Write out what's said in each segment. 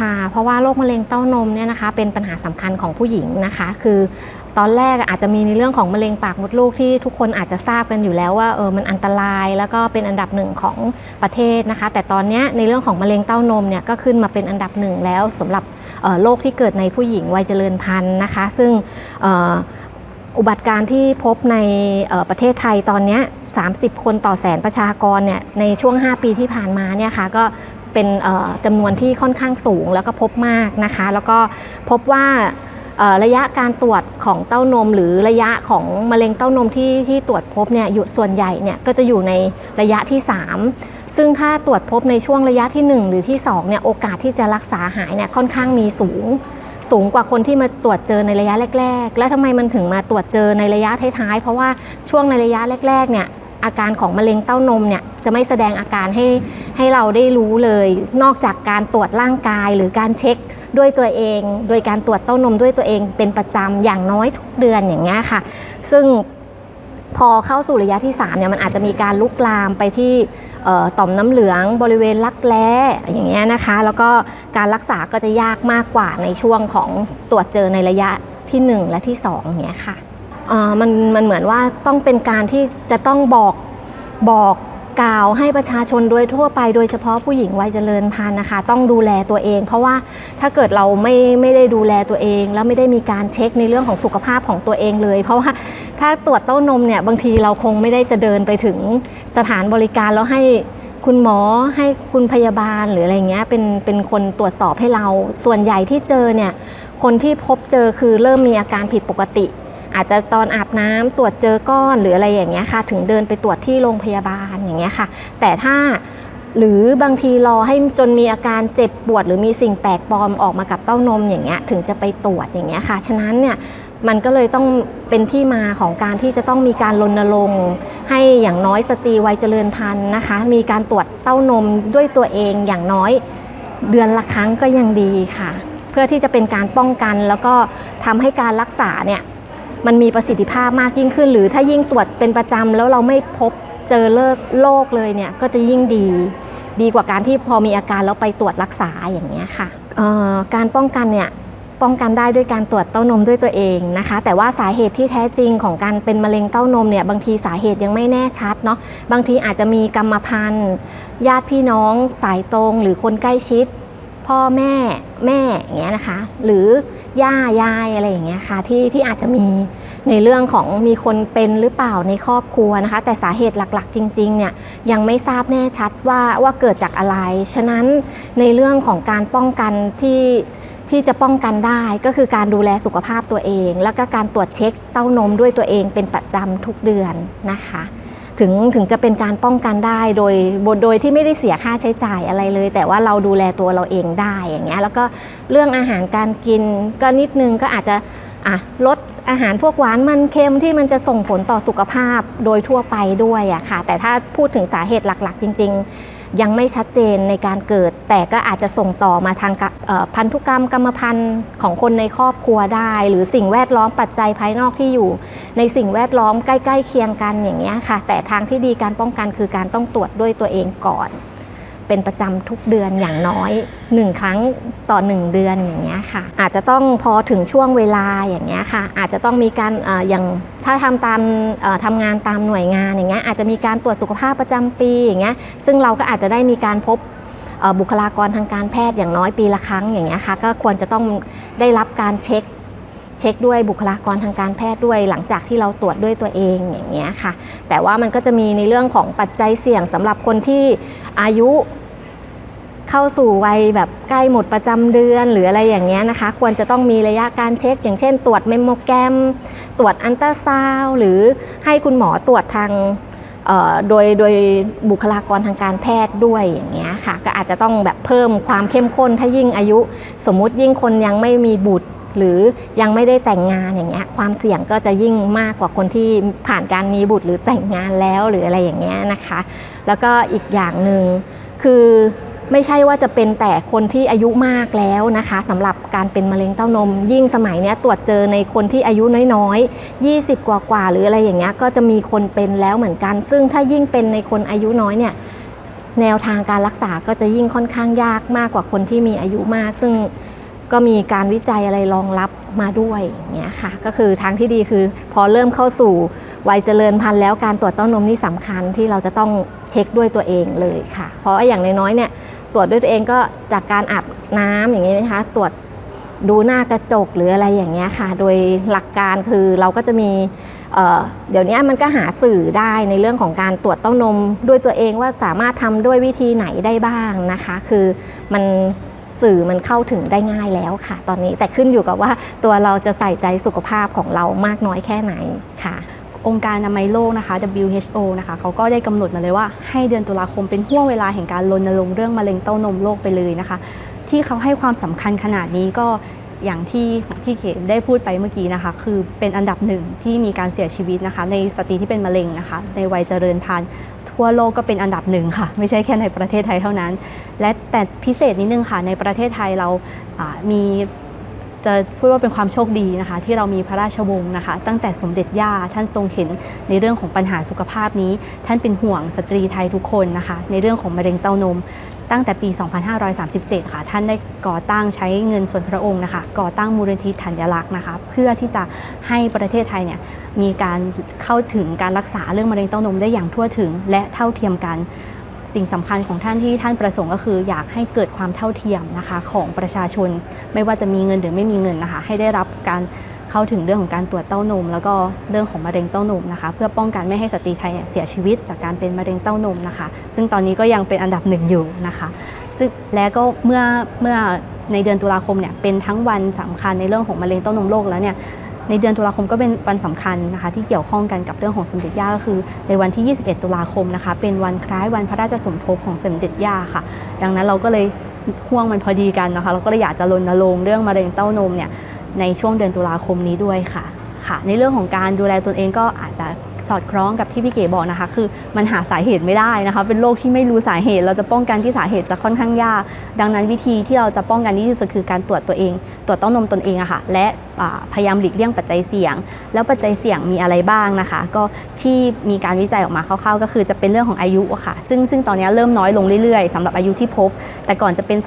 ค่ะ เพราะว่าโรคมะเร็งเต้านมเนี่ยนะคะ เป็นปัญหาสำคัญของผู้หญิงนะคะ คือตอนแรกอาจจะมีในเรื่องของมะเร็งปากมดลูกที่ทุกคนอาจจะทราบกันอยู่แล้วว่าเออมันอันตรายแล้วก็เป็นอันดับหนึ่งของประเทศนะคะ แต่ตอนนี้ในเรื่องของมะเร็งเต้านมเนี่ยก็ขึ้นมาเป็นอันดับหนึ่งแล้วสำหรับออโรคที่เกิดในผู้หญิงวัยเจริญพันธุ์นะคะ ซึ่งอุบัติการณ์ที่พบในประเทศไทยตอนนี้30 คนต่อแสนประชากรเนี่ยในช่วง 5 ปีที่ผ่านมาเนี่ยค่ะก็ เป็นจำนวนที่ค่อนข้างสูงแล้วก็พบมากนะคะ แล้วก็พบว่าระยะการตรวจของเต้านม หรือระยะของมะเร็งเต้านมที่ที่ตรวจพบเนี่ยอยู่ส่วนใหญ่เนี่ยก็จะอยู่ในระยะที่ 3 ซึ่งถ้าตรวจพบในช่วงระยะที่ 1 หรือที่2เนี่ยโอกาสที่จะรักษาหายเนี่ยค่อนข้างมีสูง สูงกว่าคนที่มาตรวจเจอในระยะแรก ๆ และทำไมมันถึงมาตรวจเจอในระยะท้ายๆ เพราะว่าช่วงในระยะแรกๆเนี่ย อาการของมะเร็งเต้านมเนี่ยจะไม่แสดงอาการให้ให้เราได้รู้เลย นอกจากการตรวจร่างกายหรือการเช็คด้วยตัวเอง โดยการตรวจเต้านมด้วยตัวเองเป็นประจำอย่างน้อยทุกเดือนอย่างเงี้ยค่ะ ซึ่งพอเข้าสู่ระยะที่3เนี่ยมันอาจจะมีการลุกลามไปที่ต่อมน้ำเหลืองบริเวณรักแร้อย่างเงี้ยนะคะ แล้วก็การรักษาก็จะยากมากกว่าในช่วงของตรวจเจอในระยะที่ 1 และที่2อย่างเงี้ยค่ะ มันมันเหมือนว่าต้องเป็นการที่จะต้องบอกบอกกล่าวให้ประชาชนโดยทั่วไปโดยเฉพาะผู้หญิงวัยเจริญพันธุ์นะคะ ต้องดูแลตัวเอง เพราะว่าถ้าเกิดเราไม่ไม่ได้ดูแลตัวเอง แล้วไม่ได้มีการเช็คในเรื่องของสุขภาพของตัวเองเลย เพราะว่าถ้าตรวจเต้านมเนี่ยบางทีเราคงไม่ได้จะเดินไปถึงสถานบริการแล้วให้คุณหมอให้คุณพยาบาลหรืออะไรเงี้ยเป็นเป็นคนตรวจสอบให้เราส่วนใหญ่ที่เจอเนี่ยคนที่พบเจอคือเริ่มมีอาการผิดปกติ อาจจะตอนอาบน้ำตรวจเจอก้อนหรืออะไรอย่างเงี้ยค่ะ ถึงเดินไปตรวจที่โรงพยาบาลอย่างเงี้ยค่ะ แต่ถ้าหรือบางทีรอให้จนมีอาการเจ็บปวด หรือมีสิ่งแปลกปลอมออกมากับเต้านมอย่างเงี้ยถึงจะไปตรวจอย่างเงี้ยค่ะ ฉะนั้นเนี่ยมันก็เลยต้องเป็นที่มาของการที่จะต้องมีการรณรงค์ให้อย่างน้อยสตรีวัยเจริญพันธุ์นะคะ มีการตรวจเต้านมด้วยตัวเองอย่างน้อยเดือนละครั้งก็ยังดีค่ะ เพื่อที่จะเป็นการป้องกันแล้วก็ทำให้การรักษาเนี่ย มันมีประสิทธิภาพมากยิ่งขึ้น หรือถ้ายิ่งตรวจเป็นประจำแล้วเราไม่พบเจอเลิกโรคเลยเนี่ยก็จะยิ่งดีดีกว่าการที่พอมีอาการแล้วไปตรวจรักษาอย่างเงี้ยค่ะการป้องกันเนี่ยป้องกันได้ด้วยการตรวจเต้านมด้วยตัวเองนะคะ แต่ว่าสาเหตุที่แท้จริงของการเป็นมะเร็งเต้านมเนี่ยบางทีสาเหตุยังไม่แน่ชัดเนาะบางทีอาจจะมีกรรมพันธุ์ญาติพี่น้องสายตรง หรือคนใกล้ชิด พ่อแม่แม่อย่างเงี้ยนะคะ หรือ ย่ายายอะไรอย่างเงี้ยค่ะที่ที่อาจจะมีในเรื่องของมีคนเป็นหรือเปล่าในครอบครัวนะคะ แต่สาเหตุหลักๆ จริงๆเนี่ยยังไม่ทราบแน่ชัดว่าว่าเกิดจากอะไร ฉะนั้นในเรื่องของการป้องกันที่ที่จะป้องกันได้ก็คือการดูแลสุขภาพตัวเอง แล้วก็การตรวจเช็คเต้านมด้วยตัวเองเป็นประจำทุกเดือนนะคะ ถึงถึงจะเป็นการป้องกันได้โดยโดยที่ไม่ได้เสียค่าใช้จ่ายอะไรเลย แต่ว่าเราดูแลตัวเราเองได้อย่างเงี้ยแล้วก็เรื่องอาหารการกินก็นิดนึงก็อาจจะอะลดอาหารพวกหวานมันเค็มที่มันจะส่งผลต่อสุขภาพโดยทั่วไปด้วยอะค่ะแต่ถ้าพูดถึงสาเหตุหลักๆ จริง ๆ ยังไม่ชัดเจนในการเกิด แต่ก็อาจจะส่งต่อมาทางพันธุกรรมกรรมพันธุ์ของคนในครอบครัวได้ หรือสิ่งแวดล้อมปัจจัยภายนอกที่อยู่ ในสิ่งแวดล้อมใกล้ ๆ เคียงกันอย่างนี้ค่ะ แต่ทางที่ดีการป้องกันคือการต้องตรวจด้วยตัวเองก่อน เป็นประจำทุกเดือนอย่างน้อย 1 ครั้งต่อ 1 เดือนอย่างเงี้ยค่ะ อาจจะต้องพอถึงช่วงเวลาอย่างเงี้ยค่ะ อาจจะต้องมีการอออย่างถ้าทำตามเอ่อทำงานตามหน่วยงานอย่างเงี้ยอาจจะมีการตรวจสุขภาพประจำปีอย่างเงี้ยซึ่งเราก็อาจจะได้มีการพบอ่อบุคลากรทางการแพทย์อย่างน้อยปีละครั้งอย่างเงี้ยค่ะก็ควรจะต้องได้รับการเช็คเช็คด้วยบุคลากรทางการแพทย์ด้วยหลังจากที่เราตรวจด้วยตัวเองอย่างเงี้ยค่ะ แต่ว่ามันก็จะมีในเรื่องของปัจจัยเสี่ยงสำหรับคนที่อายุ เข้าสู่วัยแบบใกล้หมดประจำเดือน หรืออะไรอย่างเงี้ยนะคะ ควรจะต้องมีระยะการเช็ค อย่างเช่น ตรวจเมมโมแกรม ตรวจอันตราซาวหรือให้คุณหมอตรวจทางโดยโดยบุคลากรทางการแพทย์ด้วยอย่างเงี้ยค่ะ ก็อาจจะต้องแบบเพิ่มความเข้มข้นถ้ายิ่งอายุ สมมุติยิ่งคนยังไม่มีบุตร หรือยังไม่ได้แต่งงานอย่างเงี้ยความเสี่ยงก็จะยิ่งมากกว่าคนที่ผ่านการมีบุตรหรือแต่งงานแล้วหรืออะไรอย่างเงี้ยนะคะ แล้วก็อีกอย่างหนึ่งคือ ไม่ใช่ว่าจะเป็นแต่คนที่อายุมากแล้วนะคะสำหรับการเป็นมะเร็งเต้านม ยิ่งสมัยนี้ตรวจเจอในคนที่อายุน้อยๆ 20 กว่ากว่าๆหรืออะไรอย่างเงี้ยก็จะมีคนเป็นแล้วเหมือนกัน ซึ่งถ้ายิ่งเป็นในคนอายุน้อยเนี่ยแนวทางการรักษาก็จะยิ่งค่อนข้างยากมากกว่าคนที่มีอายุมาก ซึ่งก็มีการวิจัยอะไรรองรับมาด้วยอย่างเงี้ยค่ะ ก็คือทางที่ดีคือพอเริ่มเข้าสู่วัยเจริญพันธุ์แล้วการตรวจเต้านมนี่สำคัญที่เราจะต้อง เช็คด้วยตัวเองเลยค่ะ เพราะว่าอย่างน้อยๆเนี่ยตรวจด้วยตัวเองก็จากการอาบน้ำอย่างนี้นะคะ ตรวจดูหน้ากระจกหรืออะไรอย่างเงี้ยค่ะ โดยหลักการคือเราก็จะมีเเดี๋ยวนี้มันก็หาสื่อได้ในเรื่องของการตรวจเต้านมด้วยตัวเองว่าสามารถทำด้วยวิธีไหนได้บ้างนะคะ คือมันสื่อมันเข้าถึงได้ง่ายแล้วค่ะ ตอนนี้แต่ขึ้นอยู่กับว่าตัวเราจะใส่ใจสุขภาพของเรามากน้อยแค่ไหนค่ะ องค์การอนามัยโลกนะคะ WHO นะคะเขาก็ได้กำหนดมาเลยว่าให้เดือนตุลาคมเป็นห่วงเวลาแห่งการรณรงค์เรื่องมะเร็งเต้านมโลกไปเลยนะคะ ที่เขาให้ความสำคัญขนาดนี้ก็อย่างที่ที่เขมได้พูดไปเมื่อกี้นะคะ คือเป็นอันดับหนึ่งที่มีการเสียชีวิตนะคะ ในสตรีที่เป็นมะเร็งนะคะ ในวัยเจริญพันธุ์ทั่วโลกก็เป็นอันดับหนึ่งค่ะ ไม่ใช่แค่ในประเทศไทยเท่านั้น และแต่พิเศษนิดนึงค่ะในประเทศไทยเรามี จะพูดว่าเป็นความโชคดีนะคะ ที่เรามีพระราชวงศ์นะคะ ตั้งแต่สมเด็จย่าท่านทรงเห็นในเรื่องของปัญหาสุขภาพนี้ ท่านเป็นห่วงสตรีไทยทุกคนนะคะ ในเรื่องของมะเร็งเต้านม ตั้งแต่ปี 2537 ค่ะ ท่านได้ก่อตั้งใช้เงินส่วนพระองค์นะคะ ก่อตั้งมูลนิธิธัญลักษณ์นะคะ เพื่อที่จะให้ประเทศไทยเนี่ยมีการเข้าถึงการรักษาเรื่องมะเร็งเต้านมได้อย่างทั่วถึงและเท่าเทียมกัน สิ่งสำคัญของท่านที่ท่านประสงค์ก็คือ อยากให้เกิดความเท่าเทียมนะคะของประชาชน ไม่ว่าจะมีเงินหรือไม่มีเงินนะคะ ให้ได้รับการเข้าถึงเรื่องของการตรวจเต้านม แล้วก็เรื่องของมะเร็งเต้านมนะคะ เพื่อป้องกันไม่ให้สตรีไทยเนี่ยเสียชีวิตจากการเป็นมะเร็งเต้านมนะคะ ซึ่งตอนนี้ก็ยังเป็นอันดับหนึ่งอยู่นะคะ ซึ่งและก็เมื่อเมื่อในเดือนตุลาคมเนี่ยเป็นทั้งวันสำคัญในเรื่องของมะเร็งเต้านมโลกแล้วเนี่ย ในเดือนตุลาคมก็เป็นวันสำคัญนะคะที่เกี่ยวข้องกันกับเรื่องของสมเด็จย่าก็คือ ในวันที่ 21 ตุลาคมนะคะเป็นวันคล้ายวันพระราชสมภพของสมเด็จย่าค่ะ ดังนั้นเราก็เลยห่วงมันพอดีกันนะคะเราก็เลยอยากจะรณรงค์เรื่องมะเร็งเต้านมเนี่ยในช่วงเดือนตุลาคมนี้ด้วยค่ะค่ะ ในเรื่องของการดูแลตนเองก็อาจจะสอดคล้องกับที่พี่เก๋บอกนะคะ คือมันหาสาเหตุไม่ได้นะคะ เป็นโรคที่ไม่รู้สาเหตุ เราจะป้องกันที่สาเหตุจะค่อนข้างยาก ดังนั้นวิธีที่เราจะป้องกันที่สุดคือการตรวจตัวเอง ตรวจเต้านมตนเองอะค่ะ และ พยายามหลีกเลี่ยงปัจจัยเสี่ยง แล้วปัจจัยเสี่ยงมีอะไรบ้างนะคะ ก็ที่มีการวิจัยออกมาคร่าวๆ ก็คือจะเป็นเรื่องของอายุอะค่ะ ซึ่งซึ่งตอนนี้เริ่มน้อยลงเรื่อยๆสำหรับอายุที่พบ แต่ก่อนจะเป็น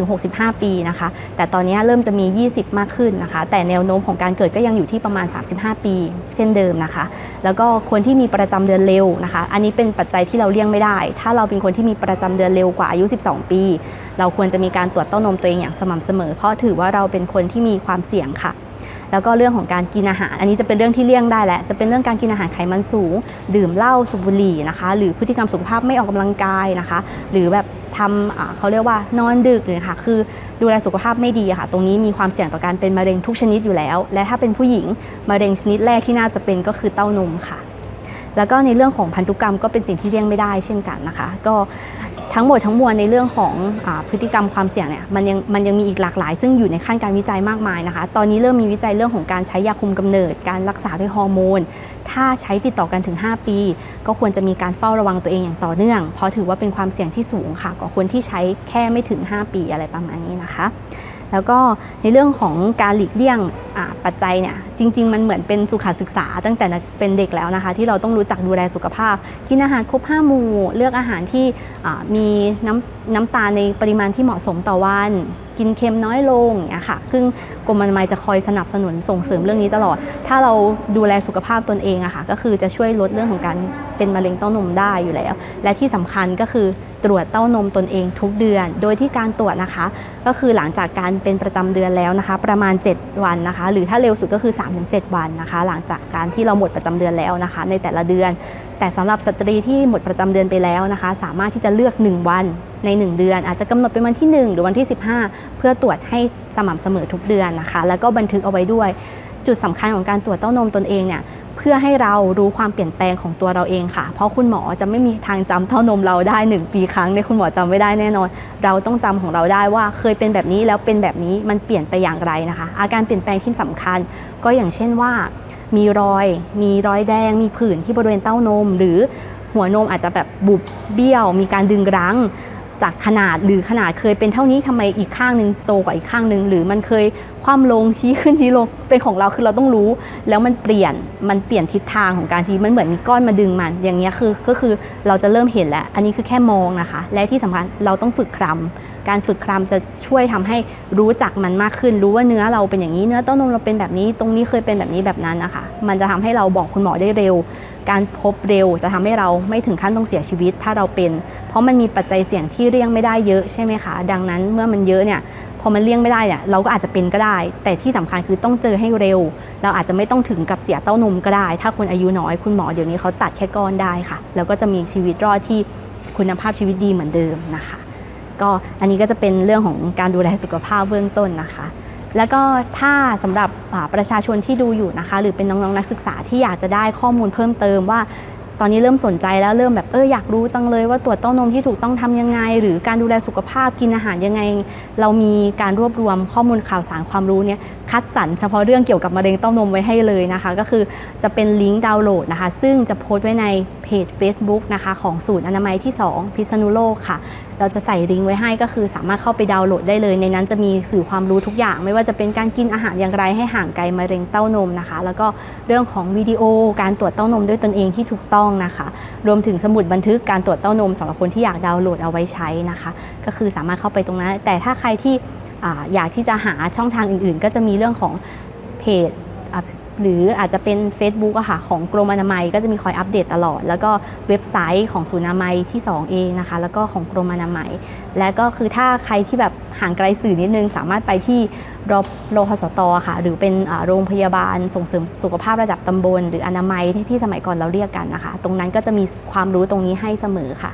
35-65 ปีนะคะ แต่ตอนนี้เริ่มจะมี 20 มากขึ้นนะคะ แต่แนวโน้มของการเกิดก็ยังอยู่ที่ประมาณ 35 ปี เช่นเดิมนะคะ แล้วก็คนที่มีประจำเดือนเร็วนะคะ อันนี้เป็นปัจจัยที่เราเลี่ยงไม่ได้ ถ้าเราเป็นคนที่มีประจำเดือนเร็วกว่าอายุ 12 ปี เราควรจะมีการตรวจเต้านมตัวเองอย่างสม่ำเสมอ เพราะถือว่าเราเป็นคนที่มีความเสี่ยงค่ะ แล้วก็เรื่องของการกินอาหาร อันนี้จะเป็นเรื่องที่เลี่ยงได้แหละจะเป็นเรื่องการกินอาหารไขมันสูง ดื่มเหล้าสูบบุหรี่นะคะ หรือพฤติกรรมสุขภาพไม่ออกกำลังกายนะคะ หรือแบบทำเขาเรียกว่านอนดึกเลยค่ะ คือดูแลสุขภาพไม่ดีค่ะ ตรงนี้มีความเสี่ยงต่อการเป็นมะเร็งทุกชนิดอยู่แล้ว และถ้าเป็นผู้หญิงมะเร็งชนิดแรกที่น่าจะเป็นก็คือเต้านมค่ะ แล้วก็ในเรื่องของพันธุกรรมก็เป็นสิ่งที่เลี่ยงไม่ได้เช่นกันนะคะ ก็ ทั้งหมดทั้งมวลในเรื่องของอพฤติกรรมความเสี่ยงเนี่ยมันยังมันยังมีอีกหลากหลาย ซึ่งอยู่ในขั้นการวิจัยมากมายนะคะ ตอนนี้เริ่มมีวิจัยเรื่องของการใช้ยาคุมกำเนิด การรักษาด้วยฮอร์โมน ถ้าใช้ติดต่อกันถึง 5 ปี ก็ควรจะมีการเฝ้าระวังตัวเองอย่างต่อเนื่อง เพราะถือว่าเป็นความเสี่ยงที่สูงค่ะกว่าคนที่ใช้แค่ไม่ถึง 5 ปีอะไรประมาณนี้นะคะ แล้วก็ในเรื่องของการหลีกเลี่ยงปัจจัยเนี่ยจริง ๆ มันเหมือนเป็นสุขศึกษาตั้งแต่เป็นเด็กแล้วนะคะ ที่เราต้องรู้จักดูแลสุขภาพ กินอาหารครบห้าหมู่เลือกอาหารที่มีน้ำน้ำตาลในปริมาณที่เหมาะสมต่อวันกินเค็มน้อยลงเงี้ยค่ะ ซึ่งกรมอนามัยจะคอยสนับสนุนส่งเสริมเรื่องนี้ตลอด ถ้าเราดูแลสุขภาพตนเองอะค่ะ ก็คือจะช่วยลดเรื่องของการเป็นมะเร็งเต้านมได้อยู่แล้ว และที่สำคัญก็คือ ตรวจเต้านมตนเองทุกเดือน โดยที่การตรวจนะคะ ก็คือหลังจากการเป็นประจำเดือนแล้วนะคะ ประมาณ 7 วันนะคะ หรือถ้าเร็วสุดก็คือ 3-7 วันนะคะ หลังจากการที่เราหมดประจำเดือนแล้วนะคะ ในแต่ละเดือน แต่สำหรับสตรีที่หมดประจำเดือนไปแล้วนะคะ สามารถที่จะเลือก 1 วันใน 1 เดือน อาจจะกำหนดเป็นวันที่ 1 หรือวันที่ 15 เพื่อตรวจให้สม่ำเสมอทุกเดือนนะคะ แล้วก็บันทึกเอาไว้ด้วย จุดสำคัญของการตรวจเต้านมตนเองเนี่ยเพื่อให้เรารู้ความเปลี่ยนแปลงของตัวเราเองค่ะ เพราะคุณหมอจะไม่มีทางจำเต้านมเราได้ 1 ปีครั้งเนี่ยคุณหมอจำไม่ได้แน่นอน เราต้องจำของเราได้ว่าเคยเป็นแบบนี้แล้วเป็นแบบนี้มันเปลี่ยนไปอย่างไรนะคะ อาการเปลี่ยนแปลงที่สำคัญ ก็อย่างเช่นว่า มีรอย มีรอยแดง มีผื่นที่บริเวณเต้านม หรือหัวนมอาจจะแบบบุบเบี้ยว มีการดึงรั้งจากขนาดหรือขนาดเคยเป็นเท่านี้ทำไมอีกข้างหนึ่งโตกว่าอีกข้างหนึ่งหรือมันเคย คว่ำลงชี้ขึ้นชี้ลงเป็นของเราคือเราต้องรู้ แล้วมันเปลี่ยนมันเปลี่ยนทิศทางของการชี้มันเหมือนมีก้อนมาดึงมัน อย่างเงี้ยคือก็คือเราจะเริ่มเห็นแล้ว อันนี้คือแค่มองนะคะ และที่สำคัญเราต้องฝึกคลำการฝึกคลำจะช่วยทำให้รู้จักมันมากขึ้น รู้ว่าเนื้อเราเป็นอย่างนี้เนื้อต้านมเราเป็นแบบนี้ ตรงนี้เคยเป็นแบบนี้แบบนั้นนะคะ มันจะทำให้เราบอกคุณหมอได้เร็ว การพบเร็วจะทำให้เราไม่ถึงขั้นต้องเสียชีวิตถ้าเราเป็น เพราะมันมีปัจจัยเสี่ยงที่เลี่ยงไม่ได้เยอะใช่ไหมคะ ดังนั้นเมื่อมันเยอะเนี่ย พอมันเลี่ยงไม่ได้เนี่ยเราก็อาจจะเป็นก็ได้ แต่ที่สำคัญคือต้องเจอให้เร็ว เราอาจจะไม่ต้องถึงกับเสียเต้านมก็ได้ ถ้าคนอายุน้อยคุณหมอเดี๋ยวนี้เขาตัดแค่ก้อนได้ค่ะ แล้วก็จะมีชีวิตรอดที่คุณภาพชีวิตดีเหมือนเดิมนะคะ ก็อันนี้ก็จะเป็นเรื่องของการดูแลสุขภาพเบื้องต้นนะคะ แล้วก็ถ้าสำหรับประชาชนที่ดูอยู่นะคะ หรือเป็นน้องๆนักศึกษาที่อยากจะได้ข้อมูลเพิ่มเติมว่า ตอนนี้เริ่มสนใจแล้วเริ่มแบบเอออยากรู้จังเลยว่าตรวจเต้านมที่ถูกต้องทำยังไง หรือการดูแลสุขภาพกินอาหารยังไง เรามีการรวบรวมข้อมูลข่าวสารความรู้เนี่ยคัดสรรเฉพาะเรื่องเกี่ยวกับมะเร็งเต้านมไว้ให้เลยนะคะ ก็คือจะเป็นลิงก์ดาวน์โหลดนะคะ ซึ่งจะโพสต์ไว้ในเพจ Facebook นะคะของศูนย์อนามัยที่ 2 พิษณุโลกค่ะเราจะใส่ลิงก์ไว้ให้ก็คือสามารถเข้าไปดาวน์โหลดได้เลย ในนั้นจะมีสื่อความรู้ทุกอย่าง ไม่ว่าจะเป็นการกินอาหารอย่างไรให้ห่างไกลมะเร็งเต้านมนะคะ แล้วก็เรื่องของวิดีโอการตรวจเต้านมด้วยตนเองที่ถูกต้องนะคะ รวมถึงสมุดบันทึกการตรวจเต้านมสำหรับคนที่อยากดาวน์โหลดเอาไว้ใช้นะคะ ก็คือสามารถเข้าไปตรงนั้น แต่ถ้าใครที่ออยากที่จะหาช่องทางอื่น ๆ ก็จะมีเรื่องของเพจ หรืออาจจะเป็น Facebook อะค่ะของกรมอนามัยก็จะมีคอยอัปเดตตลอด แล้วก็เว็บไซต์ของศูนย์อนามัยที่ 2 เองนะคะ แล้วก็ของกรมอนามัย และก็คือถ้าใครที่แบบห่างไกลสื่อนิดนึง สามารถไปที่รโรพสตค่ะ หรือเป็นโรงพยาบาลส่งเสริมสุขภาพระดับตำบล หรืออนามัยที่ที่สมัยก่อนเราเรียกกันนะคะ ตรงนั้นก็จะมีความรู้ตรงนี้ให้เสมอค่ะ